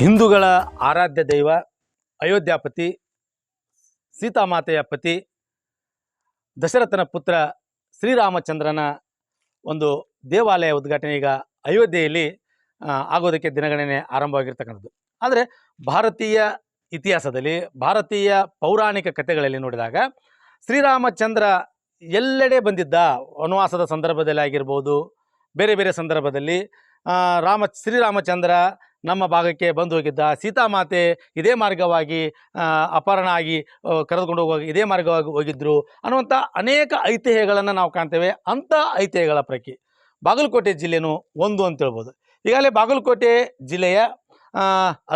ಹಿಂದೂಗಳ ಆರಾಧ್ಯ ದೈವ, ಅಯೋಧ್ಯಾಪತಿ, ಸೀತಾಮಾತೆಯ ಪತಿ, ದಶರಥನ ಪುತ್ರ ಶ್ರೀರಾಮಚಂದ್ರನ ಒಂದು ದೇವಾಲಯ ಉದ್ಘಾಟನೆ ಈಗ ಅಯೋಧ್ಯೆಯಲ್ಲಿ ಆಗೋದಕ್ಕೆ ದಿನಗಣನೆ ಆರಂಭವಾಗಿರ್ತಕ್ಕಂಥದ್ದು. ಆದರೆ ಭಾರತೀಯ ಇತಿಹಾಸದಲ್ಲಿ, ಭಾರತೀಯ ಪೌರಾಣಿಕ ಕಥೆಗಳಲ್ಲಿ ನೋಡಿದಾಗ ಶ್ರೀರಾಮಚಂದ್ರ ಎಲ್ಲೆಡೆ ಬಂದಿದ್ದ, ವನವಾಸದ ಸಂದರ್ಭದಲ್ಲಿ ಆಗಿರ್ಬೋದು, ಬೇರೆ ಬೇರೆ ಸಂದರ್ಭದಲ್ಲಿ ರಾಮ, ಶ್ರೀರಾಮಚಂದ್ರ ನಮ್ಮ ಭಾಗಕ್ಕೆ ಬಂದು ಹೋಗಿದ್ದ ಸೀತಾಮಾತೆ ಇದೇ ಮಾರ್ಗವಾಗಿ ಅಪಹರಣ ಆಗಿ ಕರೆದುಕೊಂಡು ಹೋಗುವಾಗ ಇದೇ ಮಾರ್ಗವಾಗಿ ಹೋಗಿದ್ದರು ಅನ್ನುವಂಥ ಅನೇಕ ಐತಿಹ್ಯಗಳನ್ನು ನಾವು ಕಾಣ್ತೇವೆ. ಅಂಥ ಐತಿಹ್ಯಗಳ ಪೈಕಿ ಬಾಗಲಕೋಟೆ ಜಿಲ್ಲೆನೂ ಒಂದು ಅಂತ ಹೇಳ್ಬೋದು. ಈಗಾಗಲೇ ಬಾಗಲಕೋಟೆ ಜಿಲ್ಲೆಯ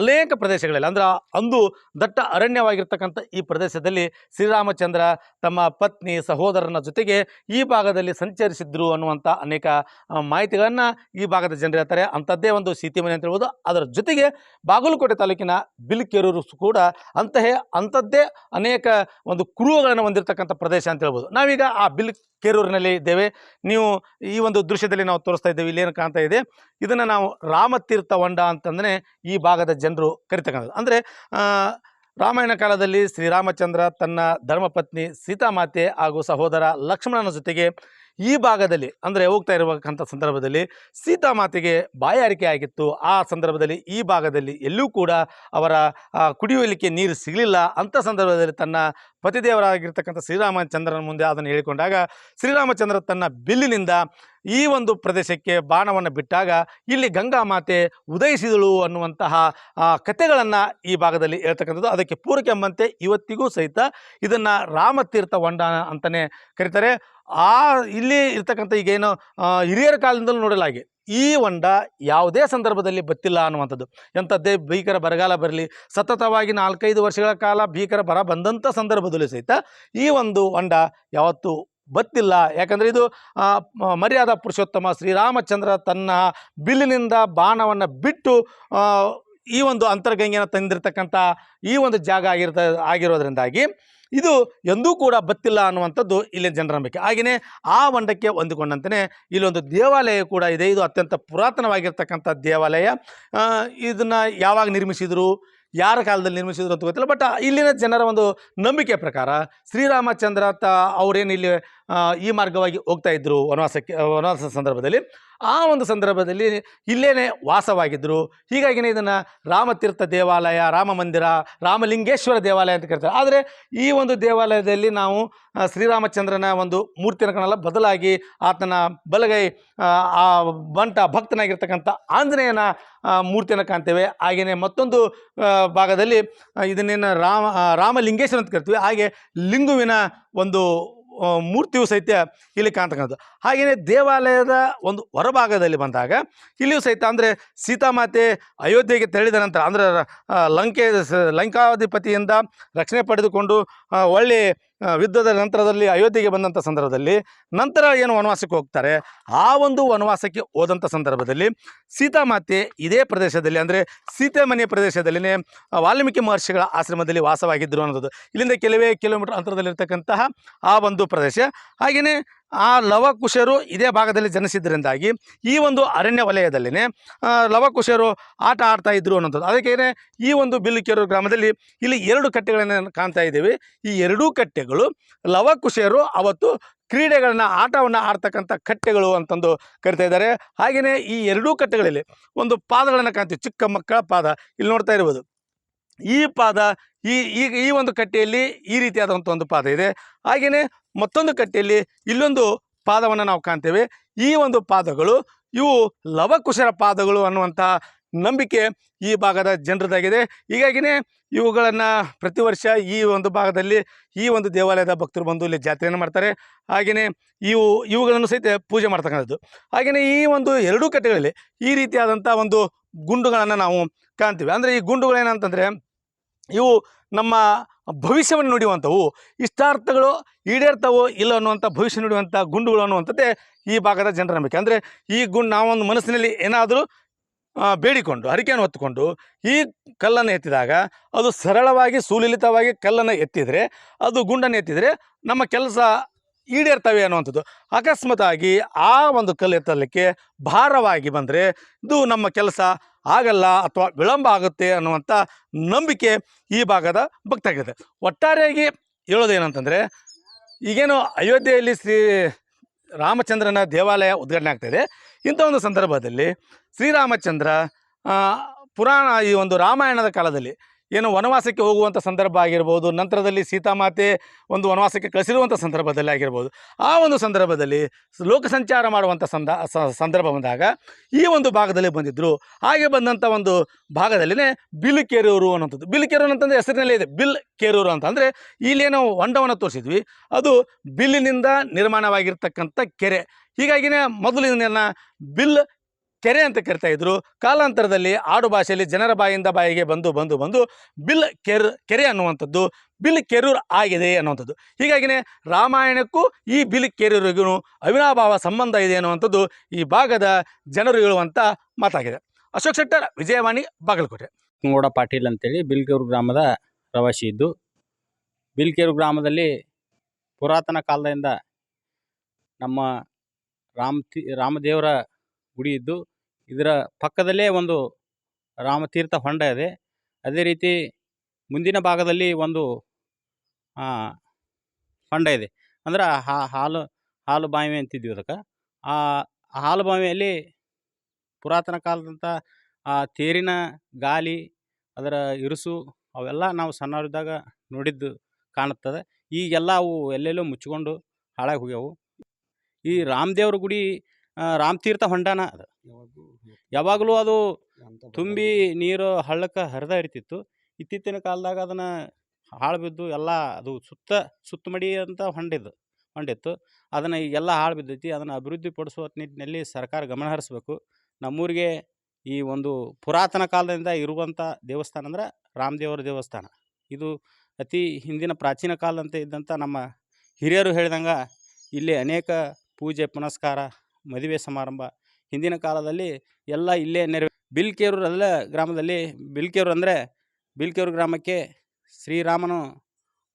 ಅನೇಕ ಪ್ರದೇಶಗಳಲ್ಲಿ, ಅಂದ್ರೆ ಅಂದು ದಟ್ಟ ಅರಣ್ಯವಾಗಿರ್ತಕ್ಕಂಥ ಈ ಪ್ರದೇಶದಲ್ಲಿ ಶ್ರೀರಾಮಚಂದ್ರ ತಮ್ಮ ಪತ್ನಿ ಸಹೋದರನ ಜೊತೆಗೆ ಈ ಭಾಗದಲ್ಲಿ ಸಂಚರಿಸಿದ್ರು ಅನ್ನುವಂಥ ಅನೇಕ ಮಾಹಿತಿಗಳನ್ನು ಈ ಭಾಗದ ಜನರು ಹೇಳ್ತಾರೆ. ಅಂಥದ್ದೇ ಒಂದು ಸೀತಿಮನೆ ಅಂತ ಹೇಳ್ಬೋದು. ಅದರ ಜೊತೆಗೆ ಬಾಗಲಕೋಟೆ ತಾಲೂಕಿನ ಬಿಲ್ಕೆರೂರು ಕೂಡ ಅಂತಹೇ ಅಂಥದ್ದೇ ಅನೇಕ ಒಂದು ಕುರುಹುಗಳನ್ನು ಹೊಂದಿರತಕ್ಕಂಥ ಪ್ರದೇಶ ಅಂತ ಹೇಳ್ಬೋದು. ನಾವೀಗ ಆ ಬಿಲ್ ಕೆರೂರಿನಲ್ಲಿ ಇದ್ದೇವೆ. ನೀವು ಈ ಒಂದು ದೃಶ್ಯದಲ್ಲಿ ನಾವು ತೋರಿಸ್ತಾ ಇದ್ದೇವೆ. ಇಲ್ಲೇನು ಕಾಣ್ತಾ ಇದೆ. ಇದನ್ನು ನಾವು ರಾಮತೀರ್ಥ ಹೊಂಡ ಅಂತಂದರೆ ಈ ಭಾಗದ ಜನರು ಕರಿತಕ್ಕಂಥದ್ದು. ಅಂದರೆ ರಾಮಾಯಣ ಕಾಲದಲ್ಲಿ ಶ್ರೀರಾಮಚಂದ್ರ ತನ್ನ ಧರ್ಮಪತ್ನಿ ಸೀತಾಮಾತೆ ಹಾಗೂ ಸಹೋದರ ಲಕ್ಷ್ಮಣನ ಜೊತೆಗೆ ಈ ಭಾಗದಲ್ಲಿ ಅಂದರೆ ಹೋಗ್ತಾ ಇರುವಂಥ ಸಂದರ್ಭದಲ್ಲಿ ಸೀತಾಮಾತೆಗೆ ಬಾಯಾರಿಕೆ ಆಗಿತ್ತು. ಆ ಸಂದರ್ಭದಲ್ಲಿ ಈ ಭಾಗದಲ್ಲಿ ಎಲ್ಲೂ ಕೂಡ ಅವರ ಕುಡಿಯುವಲಿಕ್ಕೆ ನೀರು ಸಿಗಲಿಲ್ಲ. ಅಂಥ ಸಂದರ್ಭದಲ್ಲಿ ತನ್ನ ಪತಿದೇವರಾಗಿರ್ತಕ್ಕಂಥ ಶ್ರೀರಾಮಚಂದ್ರನ ಮುಂದೆ ಅದನ್ನು ಹೇಳಿಕೊಂಡಾಗ ಶ್ರೀರಾಮಚಂದ್ರ ತನ್ನ ಬಿಲ್ಲಿನಿಂದ ಈ ಒಂದು ಪ್ರದೇಶಕ್ಕೆ ಬಾಣವನ್ನು ಬಿಟ್ಟಾಗ ಇಲ್ಲಿ ಗಂಗಾ ಮಾತೆ ಉದಯಿಸಿದಳು ಅನ್ನುವಂತಹ ಕಥೆಗಳನ್ನು ಈ ಭಾಗದಲ್ಲಿ ಹೇಳ್ತಕ್ಕಂಥದ್ದು. ಅದಕ್ಕೆ ಪೂರಕ ಎಂಬಂತೆ ಇವತ್ತಿಗೂ ಸಹಿತ ಇದನ್ನು ರಾಮತೀರ್ಥ ಹೊಂಡ ಅಂತಲೇ ಕರೀತಾರೆ. ಆ ಇಲ್ಲಿ ಇರ್ತಕ್ಕಂಥ ಈಗೇನು ಹಿರಿಯರ ಕಾಲದಿಂದಲೂ ನೋಡಲಾಗಿ ಈ ಹೊಂಡ ಯಾವುದೇ ಸಂದರ್ಭದಲ್ಲಿ ಬತ್ತಿಲ್ಲ ಅನ್ನುವಂಥದ್ದು. ಎಂಥದ್ದೇ ಭೀಕರ ಬರಗಾಲ ಬರಲಿ, ಸತತವಾಗಿ ನಾಲ್ಕೈದು ವರ್ಷಗಳ ಕಾಲ ಭೀಕರ ಬರ ಬಂದಂಥ ಸಂದರ್ಭದಲ್ಲಿ ಸಹಿತ ಈ ಒಂದು ಹೊಂಡ ಯಾವತ್ತೂ ಬತ್ತಿಲ್ಲ. ಯಾಕಂದರೆ ಇದು ಮರ್ಯಾದ ಪುರುಷೋತ್ತಮ ಶ್ರೀರಾಮಚಂದ್ರ ತನ್ನ ಬಿಲ್ಲಿನಿಂದ ಬಾಣವನ್ನು ಬಿಟ್ಟು ಈ ಒಂದು ಅಂತರ್ಗಂಗೆಯನ್ನು ತಂದಿರತಕ್ಕಂಥ ಈ ಒಂದು ಜಾಗ ಆಗಿರ್ತ, ಆಗಿರೋದ್ರಿಂದಾಗಿ ಇದು ಎಂದೂ ಕೂಡ ಬತ್ತಿಲ್ಲ ಅನ್ನುವಂಥದ್ದು ಇಲ್ಲಿ ಜನರ ನಂಬಿಕೆ. ಹಾಗೆಯೇ ಆ ಹೊಂಡಕ್ಕೆ ಹೊಂದಿಕೊಂಡಂತೆಯೇ ಇಲ್ಲೊಂದು ದೇವಾಲಯ ಕೂಡ ಇದೆ. ಇದು ಅತ್ಯಂತ ಪುರಾತನವಾಗಿರ್ತಕ್ಕಂಥ ದೇವಾಲಯ. ಇದನ್ನು ಯಾವಾಗ ನಿರ್ಮಿಸಿದರು, ಯಾರ ಕಾಲದಲ್ಲಿ ನಿರ್ಮಿಸಿದ್ರು ಅಂತ ಗೊತ್ತಿಲ್ಲ. ಬಟ್ ಇಲ್ಲಿನ ಜನರ ಒಂದು ನಂಬಿಕೆ ಪ್ರಕಾರ ಶ್ರೀರಾಮಚಂದ್ರ ತ ಅವರೇನು ಇಲ್ಲಿ ಈ ಮಾರ್ಗವಾಗಿ ಹೋಗ್ತಾ ಇದ್ದರು ವನವಾಸಕ್ಕೆ ವನವಾಸ ಸಂದರ್ಭದಲ್ಲಿ. ಆ ಒಂದು ಸಂದರ್ಭದಲ್ಲಿ ಇಲ್ಲೇನೆ ವಾಸವಾಗಿದ್ದರು ಹೀಗಾಗಿನೇ ಇದನ್ನು ರಾಮತೀರ್ಥ ದೇವಾಲಯ ರಾಮ ಮಂದಿರ ರಾಮಲಿಂಗೇಶ್ವರ ದೇವಾಲಯ ಅಂತ ಕರೀತಾರೆ. ಆದರೆ ಈ ಒಂದು ದೇವಾಲಯದಲ್ಲಿ ನಾವು ಶ್ರೀರಾಮಚಂದ್ರನ ಒಂದು ಮೂರ್ತಿನ ಕಾಣಲ್ಲ ಬದಲಾಗಿ ಆತನ ಬಲಗೈ ಆ, ಬಂಟ ಭಕ್ತನಾಗಿರ್ತಕ್ಕಂಥ ಆಂಜನೇಯನ ಮೂರ್ತಿಯನ್ನು ಕಾಣ್ತೇವೆ. ಹಾಗೆಯೇ ಮತ್ತೊಂದು ಭಾಗದಲ್ಲಿ ಇದನ್ನೇನು ರಾಮ ರಾಮಲಿಂಗೇಶ್ವರ ಅಂತ ಕರಿತೀವಿ. ಹಾಗೆ ಲಿಂಗುವಿನ ಒಂದು ಮೂರ್ತಿಯು ಸಹಿತ ಇಲ್ಲಿ ಕಾಣ್ತಕ್ಕಂಥದ್ದು. ಹಾಗೆಯೇ ದೇವಾಲಯದ ಒಂದು ಹೊರಭಾಗದಲ್ಲಿ ಬಂದಾಗ ಇಲ್ಲಿಯೂ ಸಹಿತ ಅಂದರೆ ಸೀತಾಮಾತೆ ಅಯೋಧ್ಯೆಗೆ ತೆರಳಿದ ನಂತರ ಅಂದರೆ ಲಂಕೆ ಲಂಕಾಧಿಪತಿಯಿಂದ ರಕ್ಷಣೆ ಪಡೆದುಕೊಂಡು ಒಳ್ಳೆ ಯುದ್ಧದ ನಂತರದಲ್ಲಿ, ಅಯೋಧ್ಯೆಗೆ ಬಂದಂಥ ಸಂದರ್ಭದಲ್ಲಿ ನಂತರ ಏನು ವನವಾಸಕ್ಕೆ ಹೋಗ್ತಾರೆ? ಆ ಒಂದು ವನವಾಸಕ್ಕೆ ಹೋದಂಥ ಸಂದರ್ಭದಲ್ಲಿ ಸೀತಾಮಾತೆ ಇದೇ ಪ್ರದೇಶದಲ್ಲಿ ಅಂದರೆ ಸೀತೆಮನೆ ಪ್ರದೇಶದಲ್ಲಿನೇ ವಾಲ್ಮೀಕಿ ಮಹರ್ಷಿಗಳ ಆಶ್ರಮದಲ್ಲಿ ವಾಸವಾಗಿದ್ದರು ಅನ್ನೋದು. ಇಲ್ಲಿಂದ ಕೆಲವೇ ಕಿಲೋಮೀಟರ್ ಅಂತರದಲ್ಲಿರ್ತಕ್ಕಂತಹ ಆ ಒಂದು ಪ್ರದೇಶ. ಹಾಗೆಯೇ ಆ ಲವಕುಶರು ಇದೇ ಭಾಗದಲ್ಲಿ ಜನಿಸಿದ್ದರಿಂದಾಗಿ ಈ ಒಂದು ಅರಣ್ಯ ವಲಯದಲ್ಲಿನೇ ಲವಕುಶರು ಆಟ ಆಡ್ತಾ ಇದ್ರು ಅನ್ನೋಂಥದ್ದು ಅದಕ್ಕೇನೆ ಈ ಒಂದು ಬಿಲ್ಲುಕೆರೂರು ಗ್ರಾಮದಲ್ಲಿ ಇಲ್ಲಿ ಎರಡು ಕಟ್ಟೆಗಳನ್ನು ಕಾಣ್ತಾ ಇದ್ದೇವೆ. ಈ ಎರಡೂ ಕಟ್ಟೆಗಳು ಲವಕುಶರು, ಅವತ್ತು ಕ್ರೀಡೆಗಳನ್ನ, ಆಟವನ್ನು ಆಡ್ತಕ್ಕಂಥ ಕಟ್ಟೆಗಳು ಅಂತಂದು ಕರಿತಾ ಇದ್ದಾರೆ. ಹಾಗೆಯೇ ಈ ಎರಡೂ ಕಟ್ಟೆಗಳಲ್ಲಿ ಒಂದು ಪಾದಗಳನ್ನು ಕಾಣ್ತೀವಿ. ಚಿಕ್ಕ ಮಕ್ಕಳ ಪಾದ. ಇಲ್ಲಿ ನೋಡ್ತಾ ಇರ್ಬೋದು. ಈ ಪಾದ, ಈ ಈ ಒಂದು ಕಟ್ಟೆಯಲ್ಲಿ ಈ ರೀತಿಯಾದಂಥ ಒಂದು ಪಾದ ಇದೆ. ಹಾಗೆಯೇ ಮತ್ತೊಂದು ಕಟ್ಟೆಯಲ್ಲಿ ಇಲ್ಲೊಂದು ಪಾದವನ್ನು ನಾವು ಕಾಣ್ತೇವೆ. ಈ ಒಂದು ಪಾದಗಳು, ಇವು ಲವಕುಶರ ಪಾದಗಳು ಅನ್ನುವಂಥ ನಂಬಿಕೆ ಈ ಭಾಗದ ಜನರದಾಗಿದೆ. ಹೀಗಾಗಿನೇ ಇವುಗಳನ್ನು ಪ್ರತಿ ವರ್ಷ ಈ ಒಂದು ಭಾಗದಲ್ಲಿ ಈ ಒಂದು ದೇವಾಲಯದ ಭಕ್ತರು ಬಂದು ಇಲ್ಲಿ ಜಾತ್ರೆಯನ್ನು ಮಾಡ್ತಾರೆ. ಹಾಗೆಯೇ ಇವು, ಇವುಗಳನ್ನು ಸಹಿತ ಪೂಜೆ ಮಾಡ್ತಕ್ಕಂಥದ್ದು. ಹಾಗೆಯೇ ಈ ಒಂದು ಎರಡೂ ಕಟ್ಟೆಗಳಲ್ಲಿ ಈ ರೀತಿಯಾದಂಥ ಒಂದು ಗುಂಡುಗಳನ್ನು ನಾವು ಕಾಣ್ತೀವಿ. ಅಂದರೆ ಈ ಗುಂಡುಗಳೇನಂತಂದರೆ, ಇವು ನಮ್ಮ ಭವಿಷ್ಯವನ್ನು ನುಡಿಯುವಂಥವು, ಇಷ್ಟಾರ್ಥಗಳು ಈಡೇರ್ತವೋ ಇಲ್ಲ ಅನ್ನುವಂಥ ಭವಿಷ್ಯ ನುಡಿಯುವಂಥ ಗುಂಡುಗಳು ಅನ್ನುವಂಥದ್ದೇ ಈ ಭಾಗದ ಜನರ ನಂಬಿಕೆ. ಅಂದರೆ ಈ ಗುಂಡು ನಾವೊಂದು ಮನಸ್ಸಿನಲ್ಲಿ ಏನಾದರೂ ಬೇಡಿಕೊಂಡು, ಹರಿಕೆಯನ್ನು ಹೊತ್ತುಕೊಂಡು, ಈ ಕಲ್ಲನ್ನು ಎತ್ತಿದಾಗ ಅದು ಸರಳವಾಗಿ, ಸುಲಲಿತವಾಗಿ ಕಲ್ಲನ್ನು ಎತ್ತಿದರೆ, ಅದು ಗುಂಡನ್ನು ಎತ್ತಿದರೆ ನಮ್ಮ ಕೆಲಸ ಈಡೇರ್ತವೆ ಅನ್ನುವಂಥದ್ದು. ಅಕಸ್ಮಾತಾಗಿ ಆ ಒಂದು ಕಲ್ಲು ಎತ್ತಲಿಕ್ಕೆ ಭಾರವಾಗಿ ಬಂದರೆ, ಇದು ನಮ್ಮ ಕೆಲಸ ಆಗಲ್ಲ ಅಥವಾ ವಿಳಂಬ ಆಗುತ್ತೆ ಅನ್ನುವಂಥ ನಂಬಿಕೆ ಈ ಭಾಗದ ಭಕ್ತಾಗಿದೆ ಒಟ್ಟಾರೆಯಾಗಿ ಹೇಳೋದೇನಂತಂದರೆ, ಈಗೇನು ಅಯೋಧ್ಯೆಯಲ್ಲಿ ಶ್ರೀ ರಾಮಚಂದ್ರನ ದೇವಾಲಯ ಉದ್ಘಾಟನೆ ಆಗ್ತಾಯಿದೆ ಇಂಥ ಒಂದು ಸಂದರ್ಭದಲ್ಲಿ ಶ್ರೀರಾಮಚಂದ್ರ ಪುರಾಣ ಈ ಒಂದು ರಾಮಾಯಣದ ಕಾಲದಲ್ಲಿ ಏನು ವನವಾಸಕ್ಕೆ ಹೋಗುವಂಥ ಸಂದರ್ಭ ಆಗಿರ್ಬೋದು, ನಂತರದಲ್ಲಿ ಸೀತಾಮಾತೆ ಒಂದು ವನವಾಸಕ್ಕೆ ಕಳಿಸಿರುವಂಥ ಸಂದರ್ಭದಲ್ಲಿ ಆಗಿರ್ಬೋದು, ಆ ಒಂದು ಸಂದರ್ಭದಲ್ಲಿ ಲೋಕ ಸಂಚಾರ ಮಾಡುವಂಥ ಸಂದ ಸಂದರ್ಭ ಬಂದಾಗ ಈ ಒಂದು ಭಾಗದಲ್ಲಿ ಬಂದಿದ್ದರು ಹಾಗೆ ಬಂದಂಥ ಒಂದು ಭಾಗದಲ್ಲಿನೇ ಬಿಲ್ ಕೇರೂರು ಅನ್ನೋಂಥದ್ದು ಬಿಲ್ ಅಂತಂದರೆ ಹೆಸರಿನಲ್ಲೇ ಇದೆ. ಬಿಲ್ ಕೇರೂರು ಅಂತಂದರೆ ಇಲ್ಲೇನೋ ಹೊಂಡವನ್ನು ತೋರಿಸಿದ್ವಿ. ಅದು ಬಿಲ್ಲಿನಿಂದ ನಿರ್ಮಾಣವಾಗಿರ್ತಕ್ಕಂಥ ಕೆರೆ. ಹೀಗಾಗಿನೇ ಮೊದಲಿನ ಬಿಲ್ ಕೆರೆ ಅಂತ ಕರಿತಾ ಇದ್ರು. ಕಾಲಾಂತರದಲ್ಲಿ ಆಡು ಭಾಷೆಯಲ್ಲಿ ಜನರ ಬಾಯಿಂದ ಬಾಯಿಗೆ ಬಂದು ಬಂದು ಬಂದು ಬಿಲ್ ಕೆರ್, ಕೆರೆ ಅನ್ನುವಂಥದ್ದು, ಬಿಲ್ ಕೆರೂರ್ ಆಗಿದೆ ಅನ್ನುವಂಥದ್ದು. ಹೀಗಾಗಿನೇ ರಾಮಾಯಣಕ್ಕೂ ಈ ಬಿಲ್ ಕೆರೂರಿಗೂ ಅವಿನಾಭಾವ ಸಂಬಂಧ ಇದೆ ಅನ್ನುವಂಥದ್ದು ಈ ಭಾಗದ ಜನರು ಹೇಳುವಂಥ ಮಾತಾಗಿದೆ. ಅಶೋಕ್ ಶೆಟ್ಟರ್, ವಿಜಯವಾಣಿ, ಬಾಗಲಕೋಟೆ. ನೋಡ ಪಾಟೀಲ್ ಅಂತೇಳಿ ಬಿಲ್ಕೆರೂರು ಗ್ರಾಮದ ಪ್ರವಾಸಿ ಇದ್ದು ಬಿಲ್ಕೆರೂರು ಗ್ರಾಮದಲ್ಲಿ ಪುರಾತನ ಕಾಲದಿಂದ ನಮ್ಮ ರಾಮ ರಾಮದೇವರ ಗುಡಿ ಇದ್ದು ಇದರ ಪಕ್ಕದಲ್ಲೇ ಒಂದು ರಾಮತೀರ್ಥ ಹೊಂಡ ಇದೆ. ಅದೇ ರೀತಿ ಮುಂದಿನ ಭಾಗದಲ್ಲಿ ಒಂದು ಹೊಂಡ ಇದೆ. ಅಂದ್ರೆ ಹಾಲು ಹಾಲು ಬಾವಿ ಅಂತಿದ್ವಿ ಅದಕ್ಕೆ. ಆ ಹಾಲು ಬಾವಿಯಲ್ಲಿ ಪುರಾತನ ಕಾಲದಂಥ ಆ ತೇರಿನ ಗಾಲಿ, ಅದರ ಇರುಸು ಅವೆಲ್ಲ ನಾವು ಸಣ್ಣವರಿದ್ದಾಗ ನೋಡಿದ್ದು ಕಾಣುತ್ತದೆ. ಈಗೆಲ್ಲ ಅವು ಎಲ್ಲೆಲ್ಲೋ ಮುಚ್ಚಿಕೊಂಡು ಹಾಳಾಗಿ ಹೋಗ್ಯಾವು. ಈ ರಾಮದೇವ್ರ ಗುಡಿ ರಾಮತೀರ್ಥ ಹೊಂಡನ ಅದು. ಯಾವಾಗಲೂ ಅದು ತುಂಬಿ ನೀರು ಹಳ್ಳಕ್ಕೆ ಹರಿದ ಇರ್ತಿತ್ತು. ಇತ್ತೀಚಿನ ಕಾಲದಾಗ ಅದನ್ನು ಹಾಳು ಬಿದ್ದು ಎಲ್ಲ ಅದು ಸುತ್ತ ಸುತ್ತಮಡಿ ಅಂತ ಹೊಂಡಿದ್ದು ಹೊಂಡಿತ್ತು. ಅದನ್ನು ಈಗೆಲ್ಲ ಹಾಳು ಬಿದ್ದೈತಿ. ಅದನ್ನು ಅಭಿವೃದ್ಧಿ ಪಡಿಸುವ ನಿಟ್ಟಿನಲ್ಲಿ ಸರ್ಕಾರ ಗಮನ ಹರಿಸ್ಬೇಕು. ನಮ್ಮೂರಿಗೆ ಈ ಒಂದು ಪುರಾತನ ಕಾಲದಿಂದ ಇರುವಂಥ ದೇವಸ್ಥಾನ ಅಂದ್ರೆ ರಾಮದೇವರ ದೇವಸ್ಥಾನ. ಇದು ಅತಿ ಹಿಂದಿನ ಪ್ರಾಚೀನ ಕಾಲದಂತೆ ಇದ್ದಂಥ ನಮ್ಮ ಹಿರಿಯರು ಹೇಳಿದಂಗೆ ಇಲ್ಲಿ ಅನೇಕ ಪೂಜೆ ಪುನಸ್ಕಾರ ಮದುವೆ ಸಮಾರಂಭ ಹಿಂದಿನ ಕಾಲದಲ್ಲಿ ಎಲ್ಲ ಇಲ್ಲೇ ನೆರವೇ ಬಿಲ್ಕೇರೂರು ಅಲ್ಲ ಗ್ರಾಮದಲ್ಲಿ ಬಿಲ್ಕೇರೂರು ಅಂದರೆ ಬಿಲ್ಕೇರು ಗ್ರಾಮಕ್ಕೆ ಶ್ರೀರಾಮನು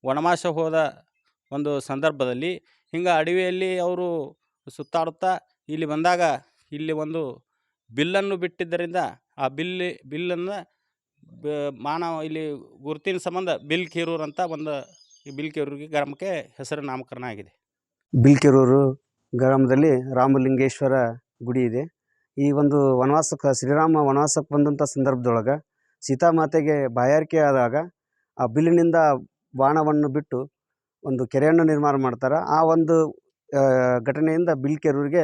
ವನವಾಸ ಹೋದ ಒಂದು ಸಂದರ್ಭದಲ್ಲಿ ಹಿಂಗೆ ಅಡವಿಯಲ್ಲಿ ಅವರು ಸುತ್ತಾಡುತ್ತಾ ಇಲ್ಲಿ ಬಂದಾಗ ಇಲ್ಲಿ ಒಂದು ಬಿಲ್ಲನ್ನು ಬಿಟ್ಟಿದ್ದರಿಂದ ಆ ಬಿಲ್ಲಿ ಬಿಲ್ಲನ್ನು ಮಾನವ ಇಲ್ಲಿ ಗುರುತಿನ ಸಂಬಂಧ ಬಿಲ್ಕೇರೂರು ಅಂತ ಒಂದು ಬಿಲ್ಕೇರೂರಿಗೆ ಗ್ರಾಮಕ್ಕೆ ಹೆಸರು ನಾಮಕರಣ ಆಗಿದೆ. ಬಿಲ್ಕೇರೂರು ಗ್ರಾಮದಲ್ಲಿ ರಾಮಲಿಂಗೇಶ್ವರ ಗುಡಿ ಇದೆ. ಈ ಒಂದು ವನವಾಸಕ್ಕೆ, ಶ್ರೀರಾಮ ವನವಾಸಕ್ಕೆ ಬಂದಂಥ ಸಂದರ್ಭದೊಳಗೆ ಸೀತಾಮಾತೆಗೆ ಬಾಯಾರಿಕೆ ಆದಾಗ ಆ ಬಿಲ್ಲಿನಿಂದ ಬಾಣವನ್ನು ಬಿಟ್ಟು ಒಂದು ಕೆರೆಯನ್ನು ನಿರ್ಮಾಣ ಮಾಡ್ತಾರೆ. ಆ ಒಂದು ಘಟನೆಯಿಂದ ಬಿಲ್ಕೆರೂರಿಗೆ,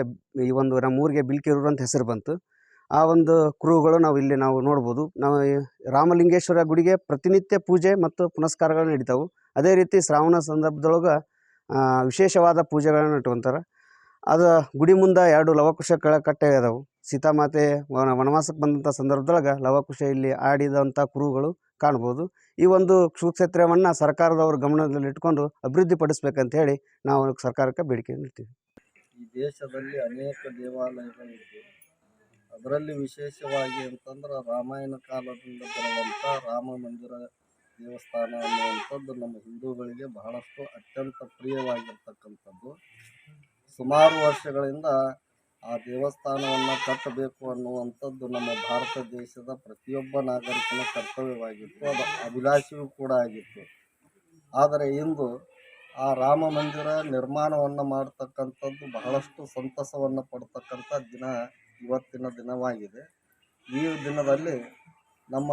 ಈ ಒಂದು ನಮ್ಮ ಊರಿಗೆ ಬಿಲ್ಕೆರೂರು ಅಂತ ಹೆಸರು ಬಂತು. ಆ ಒಂದು ಕುರುಹುಗಳು ನಾವು ಇಲ್ಲಿ ನಾವು ನೋಡ್ಬೋದು. ನಾವು ರಾಮಲಿಂಗೇಶ್ವರ ಗುಡಿಗೆ ಪ್ರತಿನಿತ್ಯ ಪೂಜೆ ಮತ್ತು ಪುನಸ್ಕಾರಗಳು ನಡೀತಾವೆ. ಅದೇ ರೀತಿ ಶ್ರಾವಣ ಸಂದರ್ಭದೊಳಗೆ ವಿಶೇಷವಾದ ಪೂಜೆಗಳನ್ನು ಇಟ್ಕೊಂತಾರೆ. ಅದು ಗುಡಿ ಮುಂದೆ ಎರಡು ಲವಕುಶ ಕೆಳ ಕಟ್ಟೆ ಅದಾವು. ಸೀತಾಮಾತೆ ವನ ವನವಾಸಕ್ಕೆ ಬಂದಂಥ ಸಂದರ್ಭದೊಳಗೆ ಲವಕುಶ ಇಲ್ಲಿ ಆಡಿದಂಥ ಕುರುಗಳು ಕಾಣ್ಬೋದು. ಈ ಒಂದು ಕ್ಷೇತ್ರವನ್ನು ಸರ್ಕಾರದವರು ಗಮನದಲ್ಲಿ ಇಟ್ಕೊಂಡು ಅಭಿವೃದ್ಧಿ ಪಡಿಸ್ಬೇಕಂತ ಹೇಳಿ ನಾವು ಸರ್ಕಾರಕ್ಕೆ ಬೇಡಿಕೆ ನೀಡ್ತೀವಿ ಈ ದೇಶದಲ್ಲಿ ಅನೇಕ ದೇವಾಲಯಗಳಿದ್ದು ಅದರಲ್ಲಿ ವಿಶೇಷವಾಗಿ ಅಂತಂದ್ರೆ ರಾಮಾಯಣ ಕಾಲದಿಂದ ಬರುವಂಥ ರಾಮ ಮಂದಿರ ದೇವಸ್ಥಾನ ಅನ್ನುವಂಥದ್ದು ನಮ್ಮ ಹಿಂದೂಗಳಿಗೆ ಬಹಳಷ್ಟು ಅತ್ಯಂತ ಪ್ರಿಯವಾಗಿರ್ತಕ್ಕಂಥದ್ದು. ಸುಮಾರು ವರ್ಷಗಳಿಂದ ಆ ದೇವಸ್ಥಾನವನ್ನು ಕಟ್ಟಬೇಕು ಅನ್ನುವಂಥದ್ದು ನಮ್ಮ ಭಾರತ ದೇಶದ ಪ್ರತಿಯೊಬ್ಬ ನಾಗರಿಕನ ಕರ್ತವ್ಯವಾಗಿತ್ತು. ಅದು ಅಭಿಲಾಷೆಯೂ ಕೂಡ ಆಗಿತ್ತು. ಆದರೆ ಇಂದು ಆ ರಾಮ ಮಂದಿರ ನಿರ್ಮಾಣವನ್ನು ಮಾಡ್ತಕ್ಕಂಥದ್ದು ಬಹಳಷ್ಟು ಸಂತಸವನ್ನು ಪಡ್ತಕ್ಕಂಥ ದಿನ ಇವತ್ತಿನ ದಿನವಾಗಿದೆ. ಈ ದಿನದಲ್ಲಿ ನಮ್ಮ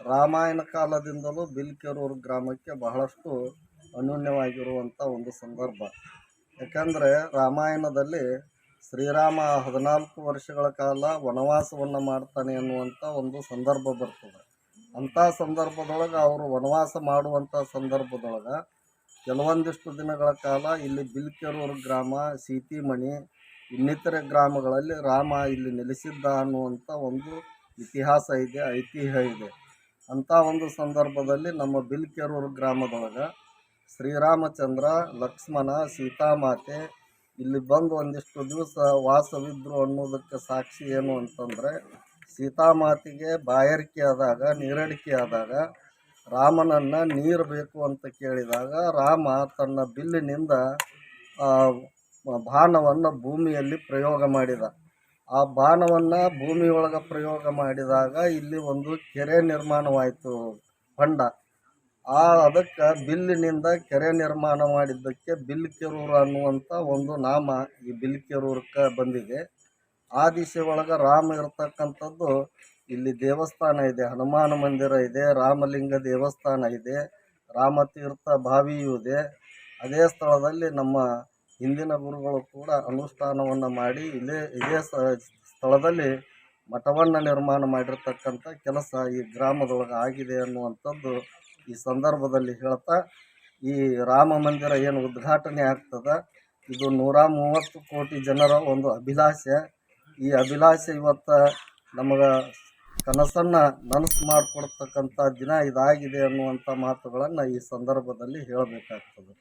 ರಾಮಾಯಣ ಕಾಲದಿಂದಲೂ ಬಿಲ್ಕೆರೂರು ಗ್ರಾಮಕ್ಕೆ ಬಹಳಷ್ಟು ಅನ್ಯೂನ್ಯವಾಗಿರುವಂಥ ಒಂದು ಸಂದರ್ಭ. ಯಾಕಂದರೆ ರಾಮಾಯಣದಲ್ಲಿ ಶ್ರೀರಾಮ ಹದಿನಾಲ್ಕು ವರ್ಷಗಳ ಕಾಲ ವನವಾಸವನ್ನು ಮಾಡ್ತಾನೆ ಅನ್ನುವಂಥ ಒಂದು ಸಂದರ್ಭ ಬರ್ತದೆ. ಅಂಥ ಸಂದರ್ಭದೊಳಗೆ ಅವರು ವನವಾಸ ಮಾಡುವಂಥ ಸಂದರ್ಭದೊಳಗೆ ಕೆಲವೊಂದಿಷ್ಟು ದಿನಗಳ ಕಾಲ ಇಲ್ಲಿ ಬಿಲ್ಕೆರೂರು ಗ್ರಾಮ, ಸೀತಿಮಣಿ ಇನ್ನಿತರೆ ಗ್ರಾಮಗಳಲ್ಲಿ ರಾಮ ಇಲ್ಲಿ ನೆಲೆಸಿದ್ದ ಅನ್ನುವಂಥ ಒಂದು ಇತಿಹಾಸ ಇದೆ, ಐತಿಹ್ಯ ಇದೆ. ಅಂಥ ಒಂದು ಸಂದರ್ಭದಲ್ಲಿ ನಮ್ಮ ಬಿಲ್ಕೆರೂರು ಗ್ರಾಮದೊಳಗೆ ಶ್ರೀರಾಮಚಂದ್ರ, ಲಕ್ಷ್ಮಣ, ಸೀತಾಮಾತೆ, ಇಲ್ಲಿ ಬಂದು ಒಂದಿಷ್ಟು ದಿವಸ ವಾಸವಿದ್ರು ಅನ್ನೋದಕ್ಕೆ ಸಾಕ್ಷಿ ಏನು ಅಂತಂದರೆ, ಸೀತಾಮಾತಿಗೆ ಬಾಯಾರಿಕೆ ಆದಾಗ, ನೀರಡಿಕೆ ಆದಾಗ ರಾಮನನ್ನು ನೀರು ಬೇಕು ಅಂತ ಕೇಳಿದಾಗ ರಾಮ ತನ್ನ ಬಿಲ್ಲಿನಿಂದ ಬಾಣವನ್ನು ಭೂಮಿಯಲ್ಲಿ ಪ್ರಯೋಗ ಮಾಡಿದ. ಆ ಬಾಣವನ್ನು ಭೂಮಿಯೊಳಗೆ ಪ್ರಯೋಗ ಮಾಡಿದಾಗ ಇಲ್ಲಿ ಒಂದು ಕೆರೆ ನಿರ್ಮಾಣವಾಯಿತು ಹೊಂಡ ಆ, ಅದಕ್ಕೆ ಬಿಲ್ಲಿನಿಂದ ಕೆರೆ ನಿರ್ಮಾಣ ಮಾಡಿದ್ದಕ್ಕೆ ಬಿಲ್ಕೆರೂರು ಅನ್ನುವಂಥ ಒಂದು ನಾಮ ಈ ಬಿಲ್ಕೆರೂರಕ್ಕೆ ಬಂದಿದೆ. ಆ ದಿಸೆ ಒಳಗೆ ರಾಮ ಇರತಕ್ಕಂಥದ್ದು ಇಲ್ಲಿ ದೇವಸ್ಥಾನ ಇದೆ, ಹನುಮಾನ ಮಂದಿರ ಇದೆ, ರಾಮಲಿಂಗ ದೇವಸ್ಥಾನ ಇದೆ ರಾಮತೀರ್ಥ ಬಾವಿಯೂ ಇದೆ. ಅದೇ ಸ್ಥಳದಲ್ಲಿ ನಮ್ಮ ಹಿಂದಿನ ಗುರುಗಳು ಕೂಡ ಅನುಷ್ಠಾನವನ್ನು ಮಾಡಿ ಇಲ್ಲೇ, ಇದೇ ಸ್ಥಳದಲ್ಲಿ ಮಠವನ್ನು ನಿರ್ಮಾಣ ಮಾಡಿರ್ತಕ್ಕಂಥ ಕೆಲಸ ಈ ಗ್ರಾಮದೊಳಗೆ ಆಗಿದೆ ಅನ್ನುವಂಥದ್ದು ಈ ಸಂದರ್ಭದಲ್ಲಿ ಹೇಳ್ತಾ, ಈ ರಾಮ ಮಂದಿರ ಏನು ಉದ್ಘಾಟನೆ ಆಗ್ತದ? ಇದು ನೂರ ಮೂವತ್ತು ಕೋಟಿ ಜನರ ಒಂದು ಅಭಿಲಾಷೆ. ಈ ಅಭಿಲಾಷೆ ಇವತ್ತು ನಮಗೆ ಕನಸನ್ನು ನನಸು ಮಾಡಿಕೊಡ್ತಕ್ಕಂಥ ದಿನ ಇದಾಗಿದೆ ಅನ್ನುವಂಥ ಮಾತುಗಳನ್ನು ಈ ಸಂದರ್ಭದಲ್ಲಿ ಹೇಳಬೇಕಾಗ್ತದೆ.